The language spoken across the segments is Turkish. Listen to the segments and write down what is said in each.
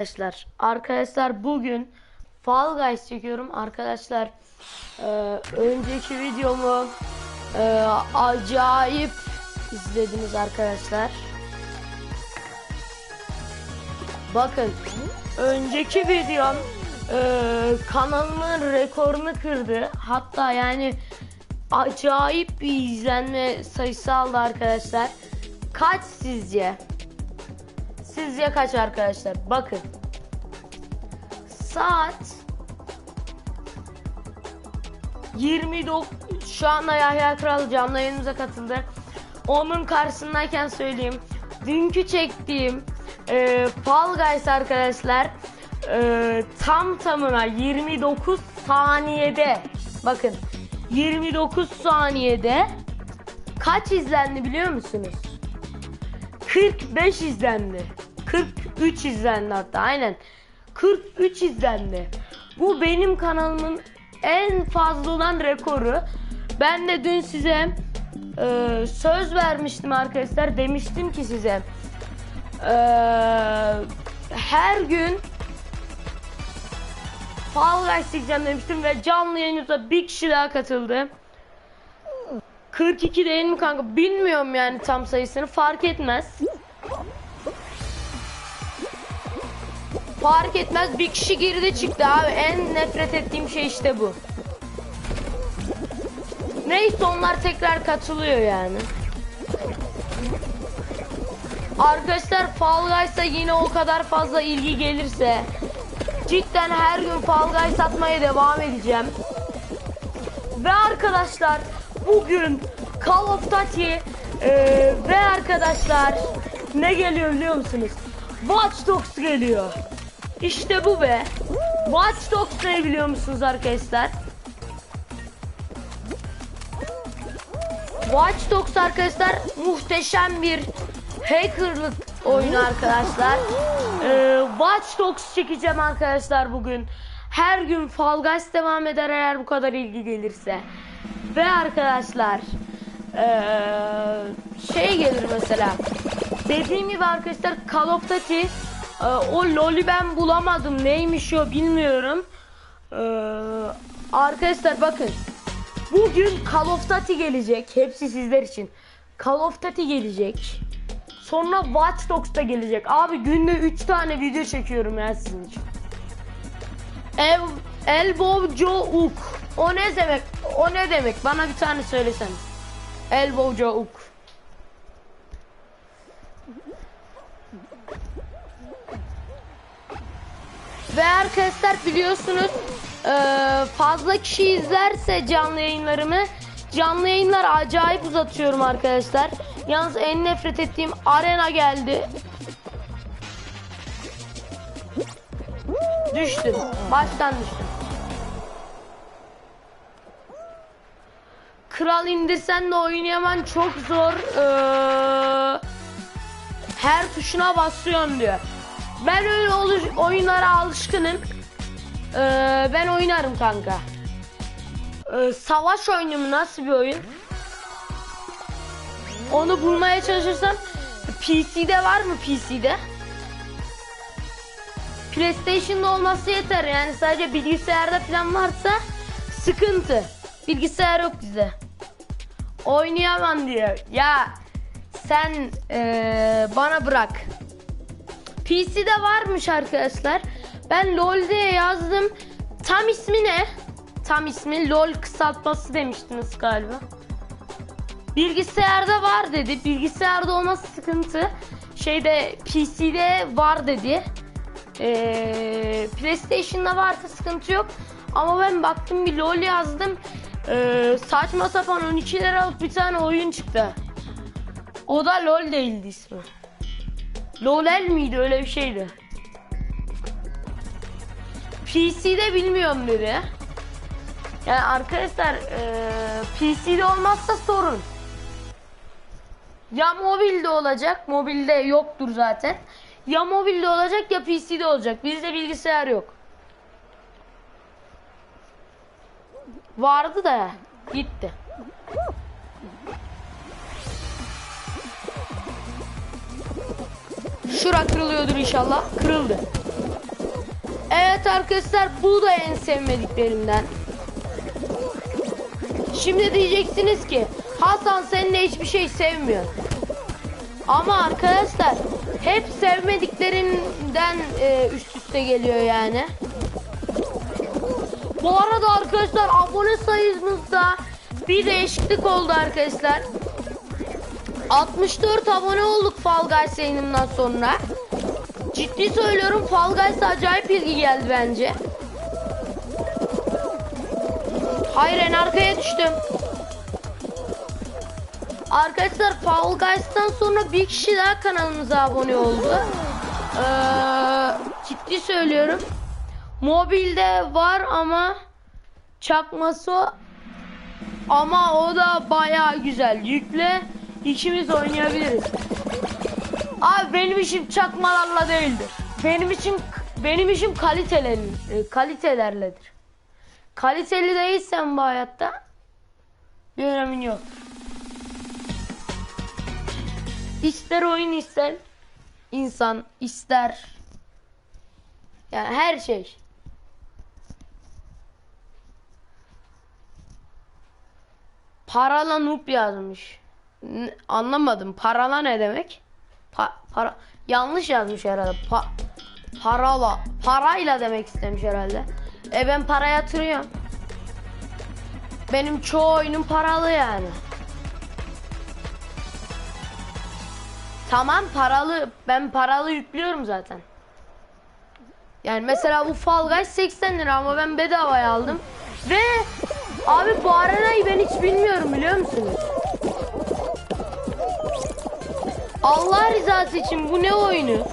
Arkadaşlar, arkadaşlar bugün Fall Guys çekiyorum arkadaşlar. e, önceki videomu e, acayip izlediniz arkadaşlar. Bakın, önceki videom e, kanalımın rekorunu kırdı. Hatta yani acayip bir izlenme sayısı aldı arkadaşlar. Kaç sizce? Sizce kaç arkadaşlar? Bakın. Saat 29 şu anda Yahya Kral canlı yayınımıza katıldı. Onun karşısındayken söyleyeyim. Dünkü çektiğim e, Fall Guys arkadaşlar e, tam tamına 29 saniyede bakın 29 saniyede kaç izlendi biliyor musunuz? 45 izlendi. 43 izlendi hatta aynen. 43 izlendi. Bu benim kanalımın en fazla olan rekoru. Ben de dün size e, söz vermiştim arkadaşlar. Demiştim ki size e, her gün Fall Guys çekeceğim demiştim ve canlı yayınımıza bir kişi daha katıldı. 42 değil mi kanka? Bilmiyorum yani tam sayısını. Fark etmez. Fark etmez. Bir kişi geride çıktı abi. En nefret ettiğim şey işte bu. Neyse onlar tekrar katılıyor yani. Arkadaşlar Fall Guys'a yine o kadar fazla ilgi gelirse cidden her gün Fall Guys atmaya devam edeceğim. Ve arkadaşlar bugün Call of Duty eee, ve arkadaşlar ne geliyor biliyor musunuz? Watch Dogs geliyor. İşte bu be. Watch Dogs ne biliyor musunuz arkadaşlar? Watch Dogs arkadaşlar muhteşem bir hackerlık oyunu arkadaşlar. Ee, Watch Dogs çekeceğim arkadaşlar bugün. Her gün Fall Guys devam eder eğer bu kadar ilgi gelirse. Ve arkadaşlar ee, şey gelir mesela. Dediğim gibi arkadaşlar Call of Duty ee, o LoL'ü ben bulamadım. Neymiş o bilmiyorum. Ee, arkadaşlar bakın. Bugün Call of Duty gelecek. Hepsi sizler için. Call of Duty gelecek. Sonra Watch Dogs da gelecek. Abi günde 3 tane video çekiyorum ya sizin için. El, elbow Joe Hook. O ne demek? O ne demek? Bana bir tane söylesene. Elbow Joe Hook. Ve arkadaşlar biliyorsunuz eee, fazla kişi izlerse canlı yayınlarımı canlı yayınlar acayip uzatıyorum arkadaşlar. Yalnız en nefret ettiğim arena geldi. Düştüm. Baştan düştüm. Kral indirsen de oynayaman çok zor. Eee, her tuşuna basıyorsun diyor. Ben öyle olu- oyunlara alışkınım. Ee, ben oynarım kanka. Ee, savaş oyunu mu nasıl bir oyun? Onu bulmaya çalışırsam PC'de var mı PC'de? PlayStation'da olması yeter yani sadece bilgisayarda falan varsa sıkıntı. Bilgisayar yok bizde. Oynayamam diyor. Ya sen ee, bana bırak. PC'de varmış arkadaşlar. Ben LoL'de yazdım. Tam ismi ne? Tam ismi LoL kısaltması demiştiniz galiba. Bilgisayarda var dedi. Bilgisayarda olması sıkıntı. Şeyde PC'de var dedi. Ee, PlayStation'da varsa sıkıntı yok. Ama ben baktım bir LoL yazdım. Ee, saçma sapan 12 liralık bir tane oyun çıktı. O da LoL değildi ismi. LOL miydi öyle bir şeydi. PC'de bilmiyorum dedi. Yani arkadaşlar eee, PC'de olmazsa sorun. Ya mobilde olacak. Mobilde yoktur zaten. Ya mobilde olacak ya PC'de olacak. Bizde bilgisayar yok. Vardı da gitti. Şura kırılıyordur inşallah. Kırıldı. Evet arkadaşlar bu da en sevmediklerimden. Şimdi diyeceksiniz ki Hasan seninle hiçbir şey sevmiyor. Ama arkadaşlar hep sevmediklerinden e, üst üste geliyor yani. Bu arada arkadaşlar abone sayımızda bir değişiklik oldu arkadaşlar. 64 abone olduk Fall Guys yayınımdan sonra. Ciddi söylüyorum Fall Guys'a acayip ilgi geldi bence. Hayır en arkaya düştüm. Arkadaşlar Fall Guys'tan sonra bir kişi daha kanalımıza abone oldu. Ee, ciddi söylüyorum. Mobilde var ama çakması ama o da baya güzel. Yükle ikimiz oynayabiliriz. Abi benim işim çakmalarla değildir. Benim için benim işim kaliteli, e, kalitelerledir. Kaliteli değilsen bu hayatta bir önemin yok. İster oyun ister insan ister yani her şey. Parala noob yazmış. Anlamadım. Parala ne demek? Pa- para yanlış yazmış herhalde. Pa- parala parayla demek istemiş herhalde. E ben para yatırıyorum. Benim çoğu oyunum paralı yani. Tamam paralı. Ben paralı yüklüyorum zaten. Yani mesela bu Fall Guys 80 lira ama ben bedavaya aldım. Ve abi bu arenayı ben hiç bilmiyorum biliyor musunuz? Allah rızası için bu ne oyunu?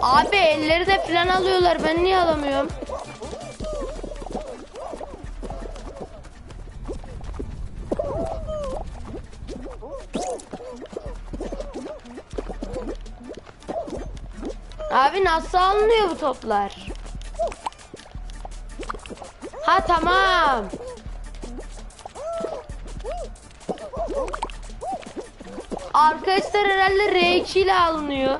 Abi elleri de falan alıyorlar. Ben niye alamıyorum? Abi nasıl alınıyor bu toplar? Tamam. Arkadaşlar herhalde R2 ile alınıyor.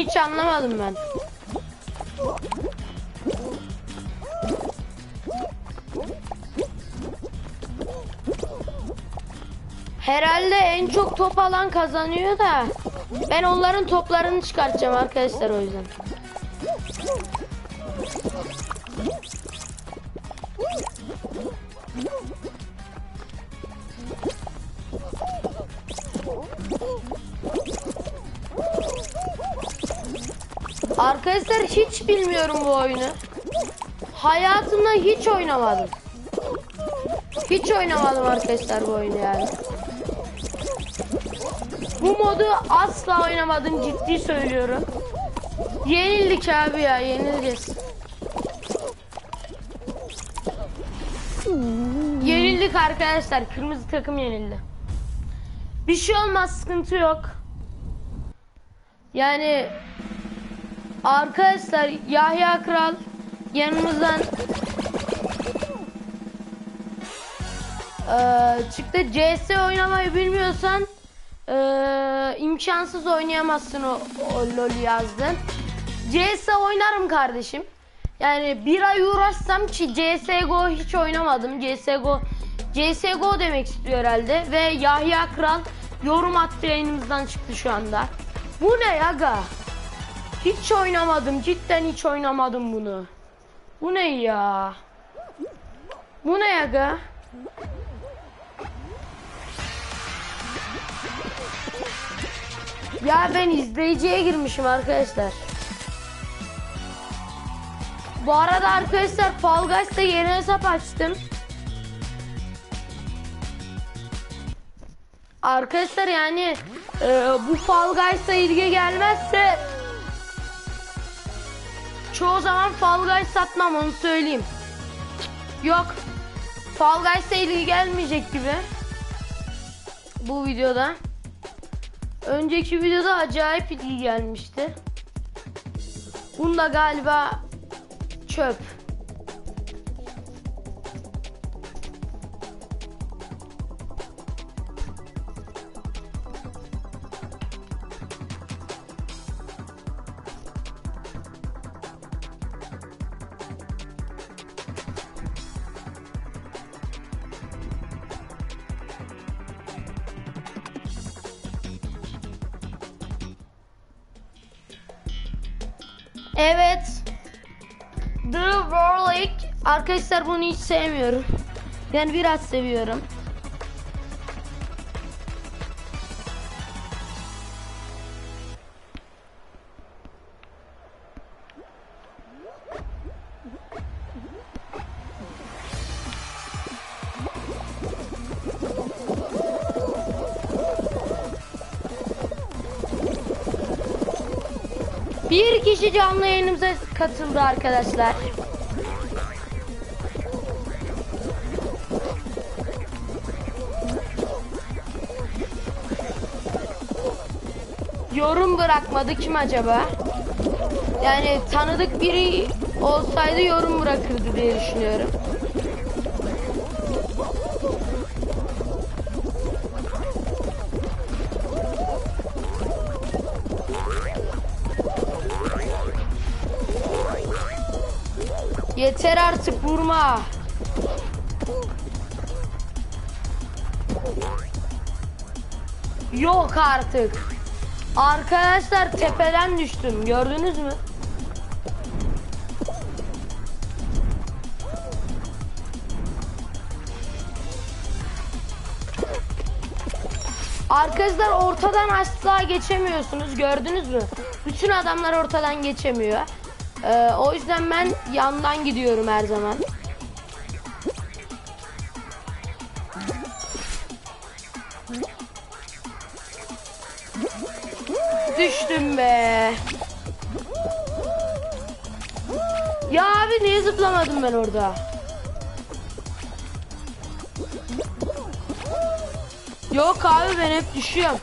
Hiç anlamadım ben. Herhalde en çok top alan kazanıyor da ben onların toplarını çıkartacağım arkadaşlar o yüzden. Arkadaşlar hiç bilmiyorum bu oyunu. Hayatımda hiç oynamadım. Hiç oynamadım arkadaşlar bu oyunu yani. Bu modu asla oynamadım ciddi söylüyorum. Yenildik abi ya yenileceğiz. Yenildik arkadaşlar. Kırmızı takım yenildi. Bir şey olmaz sıkıntı yok. Yani arkadaşlar Yahya Kral yanımızdan eee, çıktı. CS oynamayı bilmiyorsan eee, imkansız oynayamazsın o, o LoL yazdı. CS oynarım kardeşim. Yani bir ay uğraşsam ki CSGO hiç oynamadım. CSGO CSGO demek istiyor herhalde ve Yahya Kral yorum attı yayınımızdan çıktı şu anda. Bu ne yaga? Hiç oynamadım. Cidden hiç oynamadım bunu. Bu ne ya? Bu ne yaga? Ya ben izleyiciye girmişim arkadaşlar. Bu arada arkadaşlar Fall Guys'ta yeni hesap açtım. Arkadaşlar yani e, bu Fall Guys'a ilgi gelmezse çoğu zaman Fall Guys satmam onu söyleyeyim. Yok. Fall Guys'a ilgi gelmeyecek gibi. Bu videoda. Önceki videoda acayip ilgi gelmişti. Bunda galiba çöp. Evet. The Warlick. Arkadaşlar bunu hiç sevmiyorum. Yani biraz seviyorum. Kişi canlı yayınımıza katıldı arkadaşlar. Yorum bırakmadı kim acaba? Yani tanıdık biri olsaydı yorum bırakırdı diye düşünüyorum. Yok artık. Arkadaşlar tepeden düştüm. Gördünüz mü? Arkadaşlar ortadan asla geçemiyorsunuz. Gördünüz mü? Bütün adamlar ortadan geçemiyor. Ee, o yüzden ben yandan gidiyorum her zaman. Niye zıplamadım ben orada? Yok abi ben hep düşüyorum.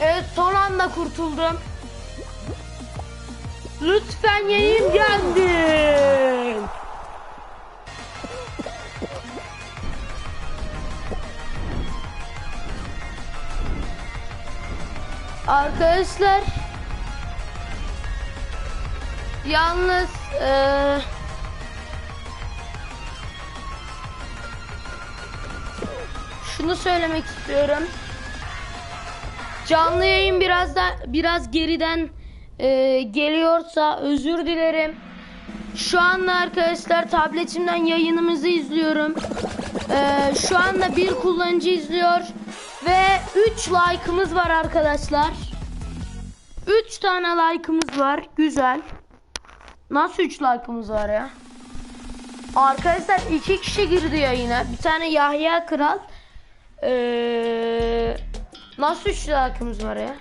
Evet son anda kurtuldum. Lütfen yayın geldi. Arkadaşlar yalnız eee şunu söylemek istiyorum. Canlı yayın biraz da biraz geriden e, geliyorsa özür dilerim. Şu anda arkadaşlar tabletimden yayınımızı izliyorum. E, şu anda bir kullanıcı izliyor ve 3 like'ımız var arkadaşlar. 3 tane like'ımız var. Güzel. Nasıl 3 like'ımız var ya? Arkadaşlar iki kişi girdi yayına. Bir tane Yahya Kral. Ee, nasıl 3 like'ımız var ya?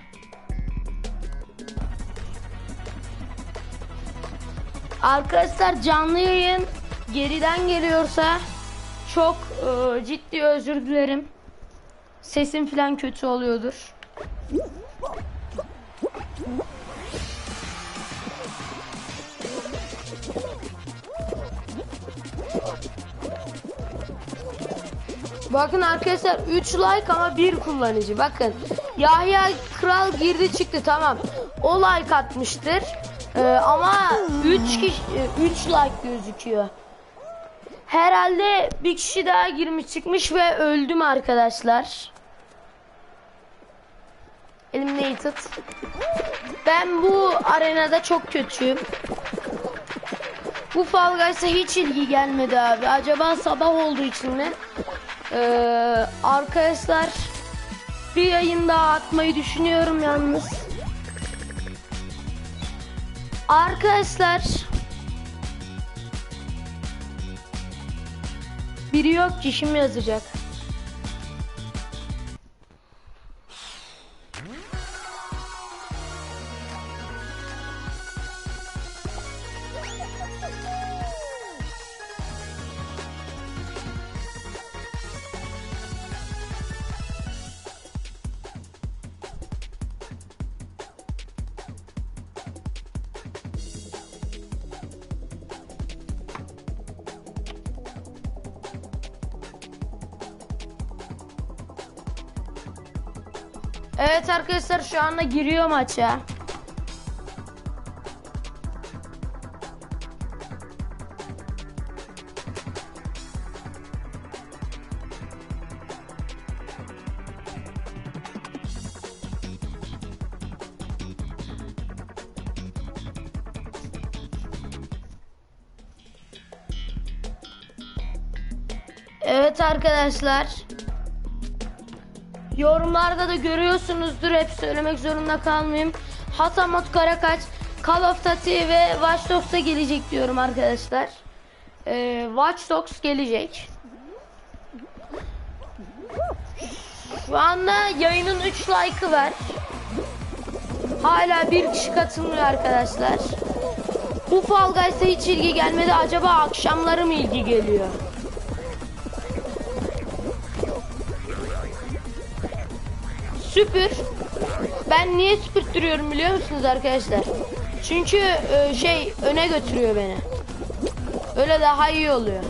Arkadaşlar canlı yayın geriden geliyorsa çok e, ciddi özür dilerim. Sesim falan kötü oluyordur. Bakın arkadaşlar 3 like ama bir kullanıcı. Bakın Yahya Kral girdi çıktı tamam. O like atmıştır. Ee, ama 3 kişi 3 like gözüküyor. Herhalde bir kişi daha girmiş çıkmış ve öldüm arkadaşlar. Eliminated. Ben bu arenada çok kötüyüm. Bu Fall Guys'a hiç ilgi gelmedi abi. Acaba sabah olduğu için mi? Ee, arkadaşlar bir yayın daha atmayı düşünüyorum yalnız. Arkadaşlar biri yok ki şimdi yazacak. Evet arkadaşlar şu anda giriyor maça. Evet arkadaşlar. Yorumlarda da görüyorsunuzdur. Hep söylemek zorunda kalmayayım. Hatamot Karakaç, Call of Duty ve Watch Dogs'a gelecek diyorum arkadaşlar. Ee, Watch Dogs gelecek. Şu anda yayının 3 like'ı var. Hala bir kişi katılmıyor arkadaşlar. Bu Fall Guys'a hiç ilgi gelmedi. Acaba akşamları mı ilgi geliyor? Süpür. Ben niye süpürttürüyorum biliyor musunuz arkadaşlar? Çünkü e, şey öne götürüyor beni. Öyle daha iyi oluyor.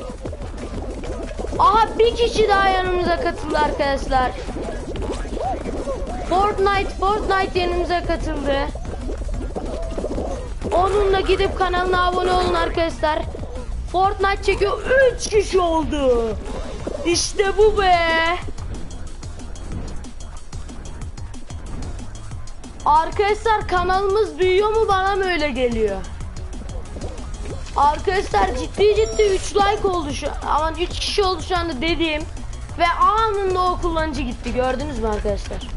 Aha bir kişi daha yanımıza katıldı arkadaşlar. Fortnite, Fortnite yanımıza katıldı. Onunla gidip kanalına abone olun arkadaşlar. Fortnite çekiyor. 3 kişi oldu. İşte bu be. Arkadaşlar kanalımız büyüyor mu bana mı öyle geliyor? Arkadaşlar ciddi ciddi 3 like oldu şu aman 3 kişi oldu şu anda dediğim ve anında o kullanıcı gitti gördünüz mü arkadaşlar?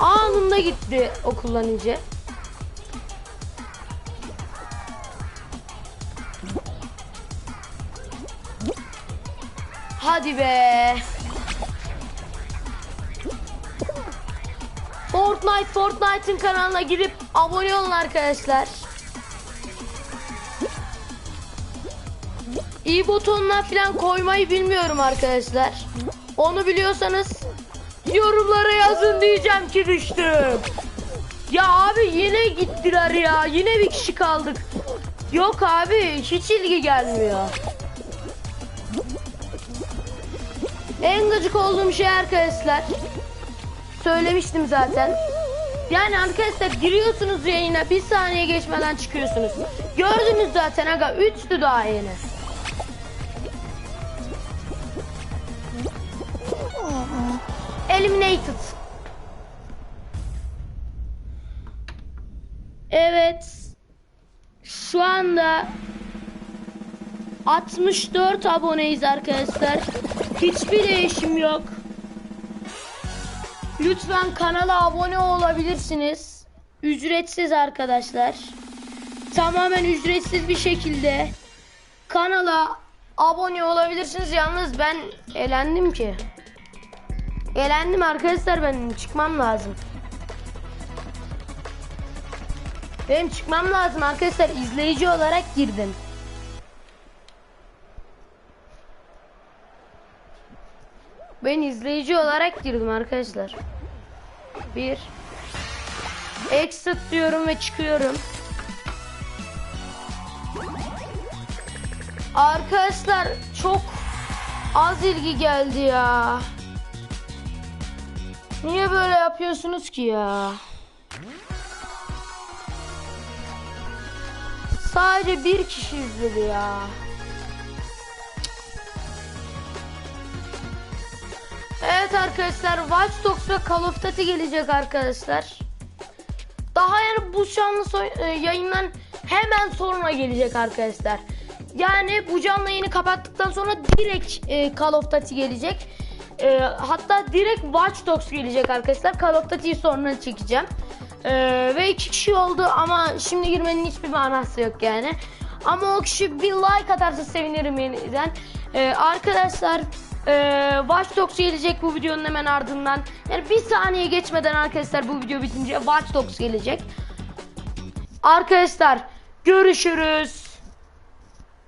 Anında gitti o kullanıcı. Hadi be. Fortnite Fortnite'ın kanalına girip abone olun arkadaşlar. İyi butonuna falan koymayı bilmiyorum arkadaşlar. Onu biliyorsanız yorumlara yazın diyeceğim ki düştüm. Ya abi yine gittiler ya. Yine bir kişi kaldık. Yok abi hiç ilgi gelmiyor. En gıcık olduğum şey arkadaşlar söylemiştim zaten. Yani arkadaşlar giriyorsunuz yayına bir saniye geçmeden çıkıyorsunuz. Gördünüz zaten aga 3'tü daha yeni. Eliminated. Evet. Şu anda 64 aboneyiz arkadaşlar. Hiçbir değişim yok. Lütfen kanala abone olabilirsiniz. Ücretsiz arkadaşlar. Tamamen ücretsiz bir şekilde kanala abone olabilirsiniz. Yalnız ben elendim ki. Elendim arkadaşlar benim çıkmam lazım. Benim çıkmam lazım arkadaşlar. izleyici olarak girdim. Ben izleyici olarak girdim arkadaşlar. Bir. Exit diyorum ve çıkıyorum. Arkadaşlar çok az ilgi geldi ya. Niye böyle yapıyorsunuz ki ya? Sadece bir kişi izledi ya. Evet arkadaşlar Watch Dogs ve Call of Duty gelecek arkadaşlar. Daha yani bu canlı e, yayından hemen sonra gelecek arkadaşlar. Yani bu canlı yayını kapattıktan sonra direkt e, Call of Duty gelecek. E, hatta direkt Watch Dogs gelecek arkadaşlar. Call of Duty'yi sonra çekeceğim. E, ve iki kişi oldu ama şimdi girmenin hiçbir manası yok yani. Ama o kişi bir like atarsa sevinirim yeniden. Ee, arkadaşlar ee, Watch Dogs gelecek bu videonun hemen ardından. Yani bir saniye geçmeden arkadaşlar bu video bitince Watch Dogs gelecek. Arkadaşlar görüşürüz.